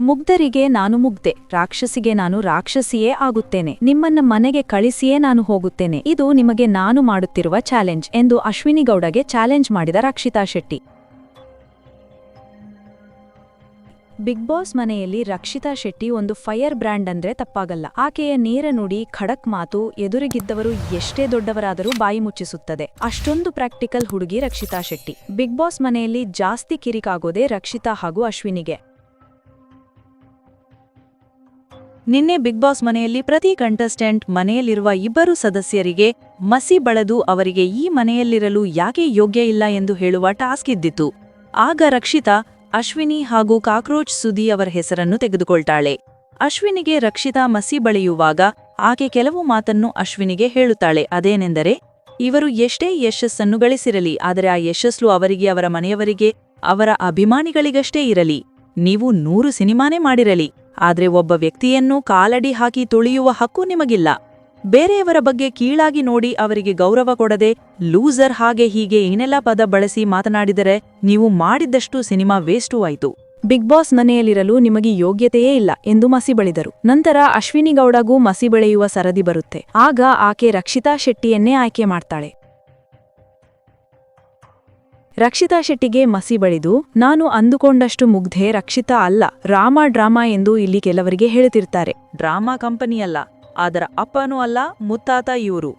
ಮುಗ್ಧರಿಗೆ ನಾನು ಮುಗ್ಧೆ, ರಾಕ್ಷಸಿಗೆ ನಾನು ರಾಕ್ಷಸಿಯೇ ಆಗುತ್ತೇನೆ. ನಿಮ್ಮನ್ನ ಮನೆಗೆ ಕಳಿಸಿಯೇ ನಾನು ಹೋಗುತ್ತೇನೆ. ಇದು ನಿಮಗೆ ನಾನು ಮಾಡುತ್ತಿರುವ ಚಾಲೆಂಜ್ ಎಂದು ಅಶ್ವಿನಿ ಗೌಡಗೆ ಚಾಲೆಂಜ್ ಮಾಡಿದ ರಕ್ಷಿತಾ ಶೆಟ್ಟಿ. ಬಿಗ್ ಬಾಸ್ ಮನೆಯಲ್ಲಿ ರಕ್ಷಿತಾ ಶೆಟ್ಟಿ ಒಂದು ಫೈರ್ ಬ್ರ್ಯಾಂಡ್ ಅಂದ್ರೆ ತಪ್ಪಾಗಲ್ಲ. ಆಕೆಯ ನೇರ ನುಡಿ, ಖಡಕ್ ಮಾತು ಎದುರಿಗಿದ್ದವರು ಎಷ್ಟೇ ದೊಡ್ಡವರಾದರೂ ಬಾಯಿ ಮುಚ್ಚಿಸುತ್ತದೆ. ಅಷ್ಟೊಂದು ಪ್ರಾಕ್ಟಿಕಲ್ ಹುಡುಗಿ ರಕ್ಷಿತಾ ಶೆಟ್ಟಿ. ಬಿಗ್ ಬಾಸ್ ಮನೆಯಲ್ಲಿ ಜಾಸ್ತಿ ಕಿರಿಕಾಗೋದೇ ರಕ್ಷಿತಾ ಹಾಗೂ ಅಶ್ವಿನಿಗೆ. ನಿನ್ನೆ ಬಿಗ್ ಬಾಸ್ ಮನೆಯಲ್ಲಿ ಪ್ರತಿ ಕಂಟೆಸ್ಟೆಂಟ್ ಮನೆಯಲ್ಲಿರುವ ಇಬ್ಬರು ಸದಸ್ಯರಿಗೆ ಮಸಿ ಬಳದು ಅವರಿಗೆ ಈ ಮನೆಯಲ್ಲಿರಲು ಯಾಕೆ ಯೋಗ್ಯ ಇಲ್ಲ ಎಂದು ಹೇಳುವ ಟಾಸ್ಕ್ ಇದ್ದಿತ್ತು. ಆಗ ರಕ್ಷಿತಾ, ಅಶ್ವಿನಿ ಹಾಗೂ ಕಾಕ್ರೋಚ್ ಸುದಿ ಅವರ ಹೆಸರನ್ನು ತೆಗೆದುಕೊಳ್ತಾಳೆ. ಅಶ್ವಿನಿಗೆ ರಕ್ಷಿತಾ ಮಸಿ ಬಳಿಯುವಾಗ ಆಕೆ ಕೆಲವು ಮಾತನ್ನು ಅಶ್ವಿನಿಗೆ ಹೇಳುತ್ತಾಳೆ. ಅದೇನೆಂದರೆ, ಇವರು ಎಷ್ಟೇ ಯಶಸ್ಸನ್ನು ಗಳಿಸಿರಲಿ, ಆದರೆ ಆ ಯಶಸ್ಸು ಅವರಿಗೆ, ಅವರ ಮನೆಯವರಿಗೆ, ಅವರ ಅಭಿಮಾನಿಗಳಿಗಷ್ಟೇ ಇರಲಿ. ನೀವು ನೂರು ಸಿನಿಮಾನೇ ಮಾಡಿರಲಿ. ಆದ್ರೆ ಒಬ್ಬ ವ್ಯಕ್ತಿಯನ್ನು ಕಾಲಡಿ ಹಾಕಿ ತುಳಿಯುವ ಹಕ್ಕು ನಿಮಗಿಲ್ಲ. ಬೇರೆಯವರ ಬಗ್ಗೆ ಕೀಳಾಗಿ ನೋಡಿ ಅವರಿಗೆ ಗೌರವ ಕೊಡದೆ ಲೂಸರ್ ಹಾಗೆ ಹೀಗೆ ಏನೆಲ್ಲ ಪದ ಬಳಸಿ ಮಾತನಾಡಿದರೆ ನೀವು ಮಾಡಿದ್ದಷ್ಟು ಸಿನಿಮಾ ವೇಸ್ಟೂ ಆಯಿತು. ಬಿಗ್ ಬಾಸ್ ಮನೆಯಲ್ಲಿರಲು ನಿಮಗೆ ಯೋಗ್ಯತೆಯೇ ಇಲ್ಲ ಎಂದು ಮಸಿ ಬಳಿದರು. ನಂತರ ಅಶ್ವಿನಿ ಗೌಡಗೂ ಮಸಿ ಬೆಳೆಯುವ ಸರದಿ ಬರುತ್ತೆ. ಆಗ ಆಕೆ ರಕ್ಷಿತಾ ಶೆಟ್ಟಿಯನ್ನೇ ಆಯ್ಕೆ ಮಾಡ್ತಾಳೆ. ರಕ್ಷಿತಾ ಶೆಟ್ಟಿಗೆ ಮಸಿ ಬಳಿದು, ನಾನು ಅಂದುಕೊಂಡಷ್ಟು ಮುಗ್ಧೆ ರಕ್ಷಿತಾ ಅಲ್ಲ, ರಾಮಾ ಡ್ರಾಮಾ ಎಂದು ಇಲ್ಲಿ ಕೆಲವರಿಗೆ ಹೇಳುತ್ತಿರ್ತಾರೆ. ಡ್ರಾಮಾ ಕಂಪನಿಯಲ್ಲ, ಅದರ ಅಪ್ಪನೂ ಅಲ್ಲ, ಮುತ್ತಾತ ಇವರು.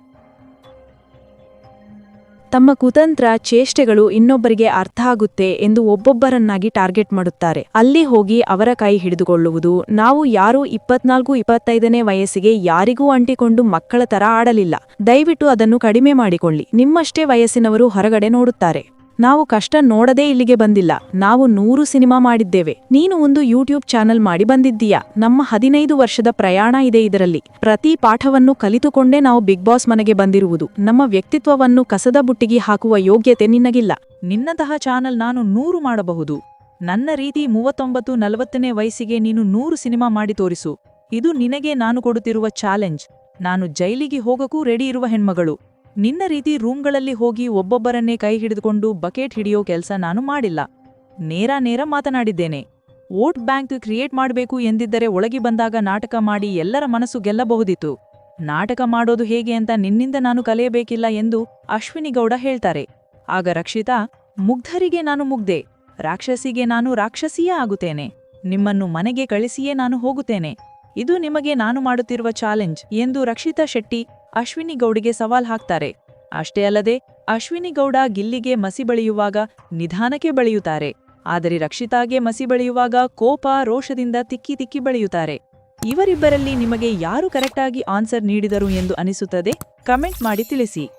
ತಮ್ಮ ಕುತಂತ್ರ ಚೇಷ್ಟೆಗಳು ಇನ್ನೊಬ್ಬರಿಗೆ ಅರ್ಥ ಆಗುತ್ತೆ ಎಂದು ಒಬ್ಬೊಬ್ಬರನ್ನಾಗಿ ಟಾರ್ಗೆಟ್ ಮಾಡುತ್ತಾರೆ. ಅಲ್ಲಿ ಹೋಗಿ ಅವರ ಕೈ ಹಿಡಿದುಕೊಳ್ಳುವುದು, ನಾವು ಯಾರೂ ಇಪ್ಪತ್ನಾಲ್ಕು, ಇಪ್ಪತ್ತೈದನೇ ವಯಸ್ಸಿಗೆ ಯಾರಿಗೂ ಅಂಟಿಕೊಂಡು ಮಕ್ಕಳ ತರ ಆಡಲಿಲ್ಲ. ದಯವಿಟ್ಟು ಅದನ್ನು ಕಡಿಮೆ ಮಾಡಿಕೊಳ್ಳಿ, ನಿಮ್ಮಷ್ಟೇ ವಯಸ್ಸಿನವರು ಹೊರಗಡೆ ನೋಡುತ್ತಾರೆ. ನಾವು ಕಷ್ಟ ನೋಡದೇ ಇಲ್ಲಿಗೆ ಬಂದಿಲ್ಲ. ನಾವು ನೂರು ಸಿನಿಮಾ ಮಾಡಿದ್ದೇವೆ. ನೀನು ಒಂದು ಯೂಟ್ಯೂಬ್ ಚಾನೆಲ್ ಮಾಡಿ ಬಂದಿದ್ದೀಯಾ? ನಮ್ಮ ಹದಿನೈದು ವರ್ಷದ ಪ್ರಯಾಣ ಇದೆ ಇದರಲ್ಲಿ. ಪ್ರತಿ ಪಾಠವನ್ನು ಕಲಿತುಕೊಂಡೇ ನಾವು ಬಿಗ್ ಬಾಸ್ ಮನೆಗೆ ಬಂದಿರುವುದು. ನಮ್ಮ ವ್ಯಕ್ತಿತ್ವವನ್ನು ಕಸದ ಬುಟ್ಟಿಗೆ ಹಾಕುವ ಯೋಗ್ಯತೆ ನಿನ್ನಗಿಲ್ಲ ನಿನ್ನಂತಹ ಚಾನೆಲ್ ನಾನು ನೂರು ಮಾಡಬಹುದು. ನನ್ನ ರೀತಿ ಮೂವತ್ತೊಂಬತ್ತು, ನಲವತ್ತನೇ ವಯಸ್ಸಿಗೆ ನೀನು ನೂರು ಸಿನಿಮಾ ಮಾಡಿ ತೋರಿಸು. ಇದು ನಿನಗೆ ನಾನು ಕೊಡುತ್ತಿರುವ ಚಾಲೆಂಜ್. ನಾನು ಜೈಲಿಗೆ ಹೋಗಕ್ಕೂ ರೆಡಿ ಇರುವ ಹೆಣ್ಮಗಳು. ನಿನ್ನ ರೀತಿ ರೂಮ್ಗಳಲ್ಲಿ ಹೋಗಿ ಒಬ್ಬೊಬ್ಬರನ್ನೇ ಕೈ ಹಿಡಿದುಕೊಂಡು ಬಕೆಟ್ ಹಿಡಿಯೋ ಕೆಲಸ ನಾನು ಮಾಡಿಲ್ಲ. ನೇರ ನೇರ ಮಾತನಾಡಿದ್ದೇನೆ. ವೋಟ್ ಬ್ಯಾಂಕ್ ಕ್ರಿಯೇಟ್ ಮಾಡಬೇಕು ಎಂದಿದ್ದರೆ ಒಳಗೆ ಬಂದಾಗ ನಾಟಕ ಮಾಡಿ ಎಲ್ಲರ ಮನಸ್ಸು ಗೆಲ್ಲಬಹುದಿತ್ತು. ನಾಟಕ ಮಾಡೋದು ಹೇಗೆ ಅಂತ ನಿನ್ನಿಂದ ನಾನು ಕಲಿಯಬೇಕಿಲ್ಲ ಎಂದು ಅಶ್ವಿನಿ ಗೌಡ ಹೇಳ್ತಾರೆ. ಆಗ ರಕ್ಷಿತಾ, ಮುಗ್ಧರಿಗೆ ನಾನು ಮುಗ್ದೆ ರಾಕ್ಷಸಿಗೆ ನಾನು ರಾಕ್ಷಸಿಯೇ ಆಗುತ್ತೇನೆ. ನಿಮ್ಮನ್ನು ಮನೆಗೆ ಕಳಿಸಿಯೇ ನಾನು ಹೋಗುತ್ತೇನೆ. ಇದು ನಿಮಗೆ ನಾನು ಮಾಡುತ್ತಿರುವ ಚಾಲೆಂಜ್ ಎಂದು ರಕ್ಷಿತಾ ಶೆಟ್ಟಿ ಅಶ್ವಿನಿ ಗೌಡಿಗೆ ಸವಾಲ್ ಹಾಕ್ತಾರೆ. ಅಷ್ಟೇ ಅಲ್ಲದೆ, ಅಶ್ವಿನಿ ಗೌಡ ಗಿಲ್ಲಿಗೆ ಮಸಿ ಬಳಿಯುವಾಗ ನಿಧಾನಕ್ಕೆ ಬಳಿಯುತ್ತಾರೆ. ಆದರೆ ರಕ್ಷಿತಾಗೆ ಮಸಿ ಬಳಿಯುವಾಗ ಕೋಪ, ರೋಷದಿಂದ ತಿಕ್ಕಿ ತಿಕ್ಕಿ ಬಳಿಯುತ್ತಾರೆ. ಇವರಿಬ್ಬರಲ್ಲಿ ನಿಮಗೆ ಯಾರು ಕರೆಕ್ಟಾಗಿ ಆನ್ಸರ್ ನೀಡಿದರು ಎಂದು ಅನಿಸುತ್ತದೆ? ಕಮೆಂಟ್ ಮಾಡಿ ತಿಳಿಸಿ.